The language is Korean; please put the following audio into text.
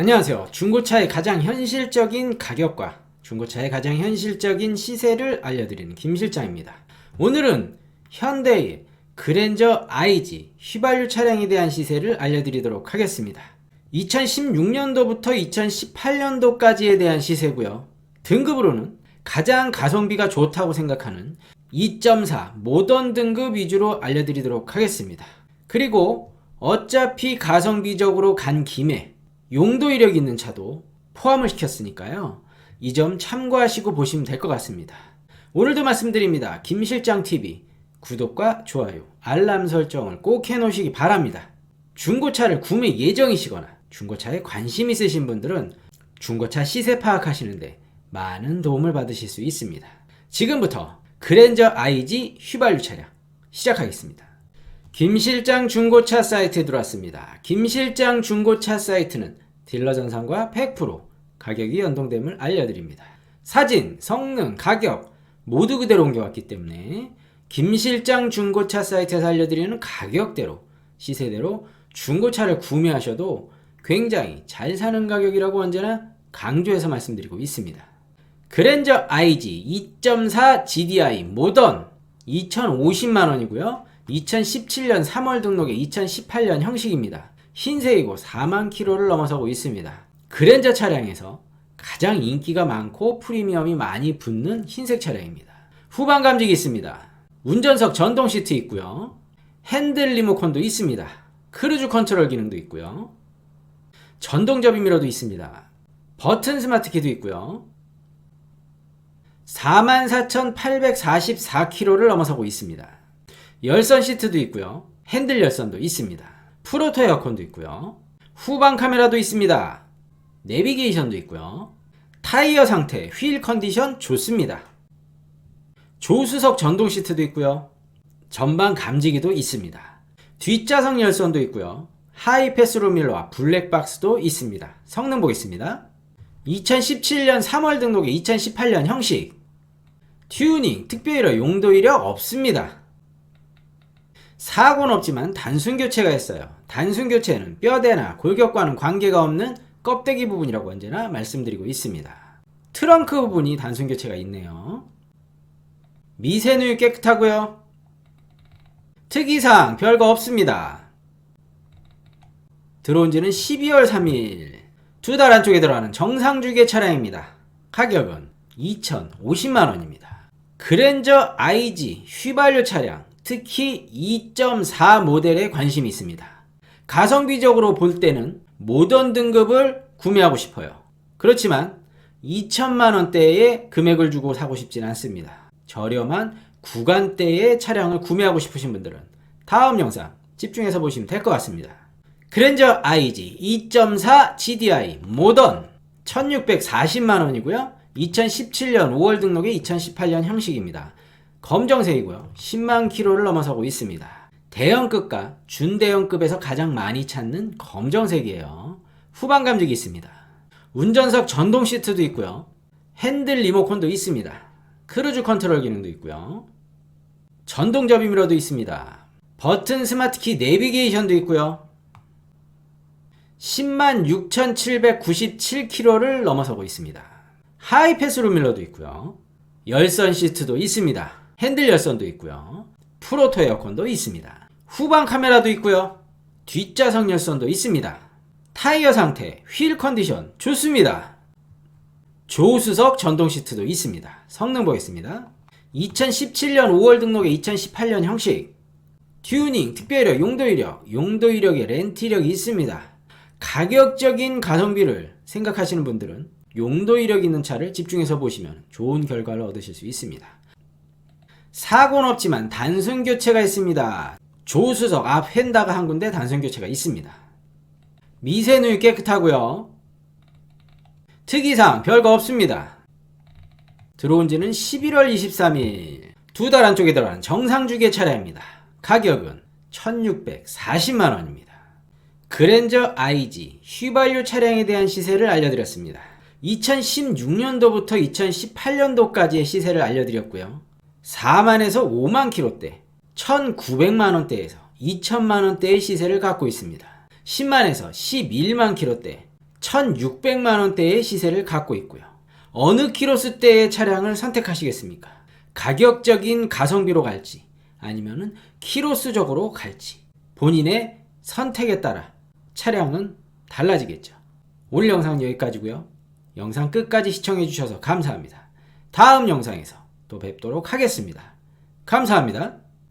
안녕하세요. 중고차의 가장 현실적인 가격과 중고차의 가장 현실적인 시세를 알려드리는 김 실장입니다. 오늘은 현대의 그랜저 IG 휘발유 차량에 대한 시세를 알려드리도록 하겠습니다. 2016년도부터 2018년도까지에 대한 시세고요. 등급으로는 가장 가성비가 좋다고 생각하는 2.4 모던 등급 위주로 알려드리도록 하겠습니다. 그리고 어차피 가성비적으로 간 김에 용도 이력 있는 차도 포함을 시켰으니까요. 이 점 참고하시고 보시면 될 것 같습니다. 오늘도 말씀드립니다. 김실장 TV 구독과 좋아요, 알람 설정을 꼭 해놓으시기 바랍니다. 중고차를 구매 예정이시거나 중고차에 관심 있으신 분들은 중고차 시세 파악하시는데 많은 도움을 받으실 수 있습니다. 지금부터 그랜저 IG 휘발유 차량 시작하겠습니다. 김 실장 중고차 사이트에 들어왔습니다. 김 실장 중고차 사이트는 딜러 전산과 100% 가격이 연동됨을 알려드립니다. 사진, 성능, 가격 모두 그대로 옮겨왔기 때문에 김 실장 중고차 사이트에서 알려드리는 가격대로 시세대로 중고차를 구매하셔도 굉장히 잘 사는 가격이라고 언제나 강조해서 말씀드리고 있습니다. 그랜저 IG 2.4 GDI 모던 2,050만 원이고요. 2017년 3월 등록의 2018년 형식입니다. 흰색이고 4만 킬로를 넘어서고 있습니다. 그랜저 차량에서 가장 인기가 많고 프리미엄이 많이 붙는 흰색 차량입니다. 후방 감지기 있습니다. 운전석 전동 시트 있고요. 핸들 리모컨도 있습니다. 크루즈 컨트롤 기능도 있고요. 전동 접이 미러도 있습니다. 버튼 스마트 키도 있고요. 44,844km를 넘어서고 있습니다. 열선 시트도 있고요. 핸들 열선도 있습니다. 프로토 에어컨도 있고요. 후방 카메라도 있습니다. 내비게이션도 있고요. 타이어 상태, 휠 컨디션 좋습니다. 조수석 전동 시트도 있고요. 전방 감지기도 있습니다. 뒷좌석 열선도 있고요. 하이 패스로 밀러와 블랙박스도 있습니다. 성능 보겠습니다. 2017년 3월 등록의 2018년 형식. 튜닝, 특별히러 용도 이력 없습니다. 사고는 없지만 단순 교체가 있어요. 단순 교체는 뼈대나 골격과는 관계가 없는 껍데기 부분이라고 언제나 말씀드리고 있습니다. 트렁크 부분이 단순 교체가 있네요. 미세누유 깨끗하고요. 특이사항 별거 없습니다. 들어온 지는 12월 3일. 두 달 안쪽에 들어가는 정상주계 차량입니다. 가격은 2,050만 원입니다. 그랜저 IG 휘발유 차량, 특히 2.4 모델에 관심이 있습니다. 가성비적으로 볼 때는 모던 등급을 구매하고 싶어요. 그렇지만 2천만 원대의 금액을 주고 사고 싶진 않습니다. 저렴한 구간대의 차량을 구매하고 싶으신 분들은 다음 영상 집중해서 보시면 될 것 같습니다. 그랜저 IG 2.4 GDI 모던 1640만 원이고요. 2017년 5월 등록의 2018년 형식입니다. 검정색이고요. 10만 킬로를 넘어서고 있습니다. 대형급과 준대형급에서 가장 많이 찾는 검정색이에요. 후방 감지기 있습니다. 운전석 전동 시트도 있고요. 핸들 리모컨도 있습니다. 크루즈 컨트롤 기능도 있고요. 전동 접이 미러도 있습니다. 버튼 스마트키 내비게이션도 있고요. 106,797km를 넘어서고 있습니다. 하이패스 룸밀러도 있고요. 열선 시트도 있습니다. 핸들 열선도 있고요. 프로토 에어컨도 있습니다. 후방 카메라도 있고요. 뒷좌석 열선도 있습니다. 타이어 상태, 휠 컨디션 좋습니다. 조수석 전동 시트도 있습니다. 성능 보겠습니다. 2017년 5월 등록의 2018년 형식 튜닝, 특별이력, 용도 이력, 용도 이력에 렌트 이력이 있습니다. 가격적인 가성비를 생각하시는 분들은 용도 이력 있는 차를 집중해서 보시면 좋은 결과를 얻으실 수 있습니다. 사고는 없지만 단순 교체가 있습니다. 조수석 앞 휀다가 한 군데 단순 교체가 있습니다. 미세누유 깨끗하고요. 특이사항 별거 없습니다. 들어온 지는 11월 23일 두 달 안쪽에 들어간 정상주계 차량입니다. 가격은 1640만 원입니다. 그랜저 IG 휘발유 차량에 대한 시세를 알려드렸습니다. 2016년도부터 2018년도까지의 시세를 알려드렸고요. 4만에서 5만 킬로대, 1,900만 원대에서 2천만 원대의 시세를 갖고 있습니다. 10만에서 11만 킬로대, 1600만 원대의 시세를 갖고 있고요. 어느 키로수대의 차량을 선택하시겠습니까? 가격적인 가성비로 갈지 아니면은 키로수적으로 갈지 본인의 선택에 따라 차량은 달라지겠죠. 오늘 영상은 여기까지고요. 영상 끝까지 시청해 주셔서 감사합니다. 다음 영상에서 또 뵙도록 하겠습니다. 감사합니다.